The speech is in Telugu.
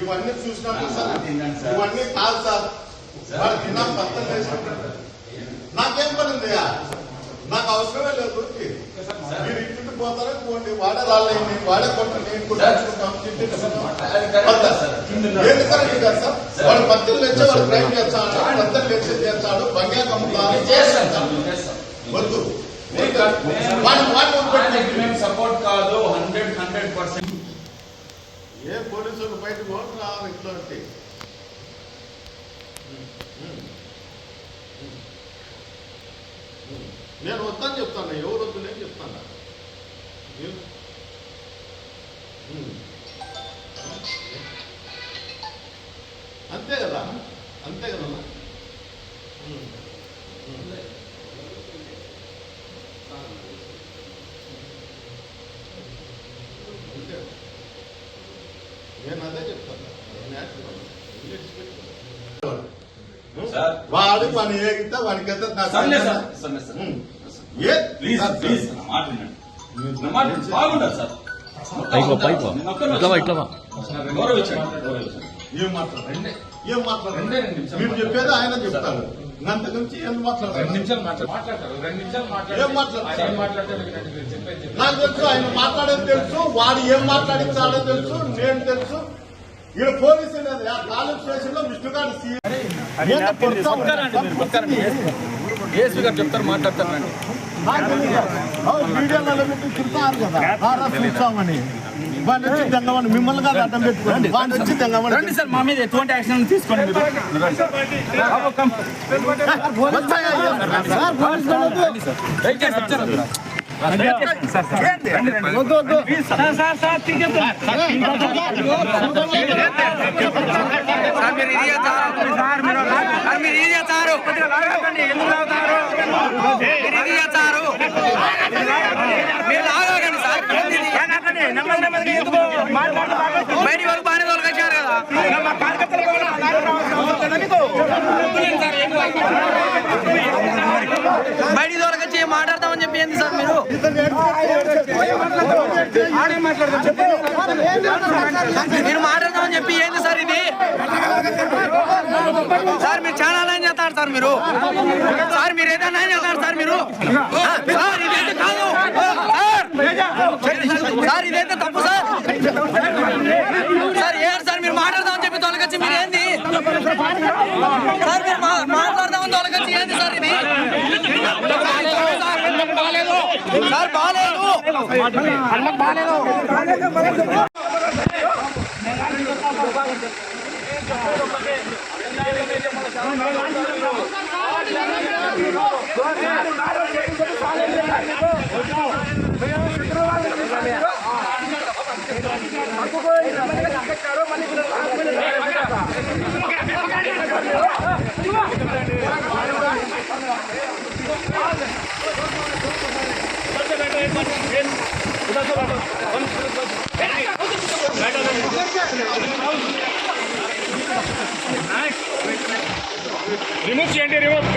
ఇవన్నీ చూసినట్టు సార్ ఇవన్నీ కాదు సార్. వాడు తిన్నా పత్తం వేసుకుంటాడు నాకేం పని ఉంది నాకు అవసరమే లేదు మీరు ఇంటికి పోతారా పోండి వాడే రాళ్ళని వాడే కొట్టు నేను కూడా సార్? ఏంది సార్. ఇది కాదు సార్? వాడు పత్తిలు తెచ్చే వాడు క్రైమ్ చేస్తాడు పత్తిలు తెచ్చి చేస్తాడు మేము చేస్తాం వద్దు. వాడిని వాడిని సపోర్ట్ కాదు హండ్రెడ్ హండ్రెడ్ పర్సెంట్ ఏ పోలీసులు బయటకు పోవడం రావాలి ఇంట్లో అంటే నేను వద్దని చెప్తాను ఎవరు వద్దు నేను చెప్తాను. అంతే కదా? అంతే కదా ఉమ్. ఉమ్. అంతే నేను అదే చెప్తాను నేను యాక్చువల్ సార్ వాడు వాడిని ఏగితే వాడికి ఎంత నాకు సమ్మె సార్. సమ్మె సార్ ఉమ్. ఏ ప్లీజ్ సార్, ప్లీజ్. నా మాట వినండి. నా మాట వినండి. బాగుండదు సార్. పైకో పైకో నేను ఒక్కడిని ఇట్లా వా, వచ్చాను. ఇట్లా వా. గౌరవించండి గౌరవించండి. ఏం మాట్లాడు రెండే ఏం మాట్లాడు రెండే రెండు నిమిషాలు మీరు మాట్లాడు. చెప్పేది ఆయన ఏం రెండు నిమిషాలు మాట్లాడతారు. రెండు నిమిషాలు నాకు తెలుసు ఆయన మాట్లాడేది తెలుసు వాడు ఏం మాట్లాడించాడో తెలుసు నేను తెలుసు. ఇక్కడ పోలీసు అనేది ఆ కాలేజ్ స్టేషన్లో విష్ణుగారి సీఎం ఏఎస్పీ గారు చెప్తారు మాట్లాడతారు వీడియోలలో పెట్టి తిరుగుతారు కదా. రారా చూస్తామని. వాడిని వచ్చి దెంగమని మిమ్మల్ని కాదు అడ్డం పెట్టుకోండి. వాడిని వచ్చి దెంగమని రండి సార్ మా మీద ఎటువంటి యాక్షన్ తీసుకోండి మీరు. వస్తాయా? ఎందుకు లాగుతారు మీరు ఇది చేస్తారు మీరు లాగకండి సార్ నెమ్మది నెమ్మదిగా ఎందుకు బయటి వరకు బాగానే తొలగించారు కదా బయటి తొలగించి మాట్లాడతామని చెప్పి ఏంది సార్ మీరు? మీరు మాట్లాడదామని చెప్పి ఏంది సార్ ఇది? సార్ మీరు చాలా అలా చేస్తారు సార్ మీరు. సార్ మీరు ఏదైనా చేస్తారు సార్ మీరు. సార్ ఇదైతే కాదు. సార్ సార్ ఇదైతే తప్పు సార్. సార్ ఏ సార్ మీరు మాట్లాడదామని చెప్పి తొలగచ్చి మీరు ఏంది సార్ మీరు మా- మాట్లాడదామని తొలగచ్చి ఏంది సార్ ఇది సార్ బాగాలేదు రిమూవ్ చేయండి రిమూవ్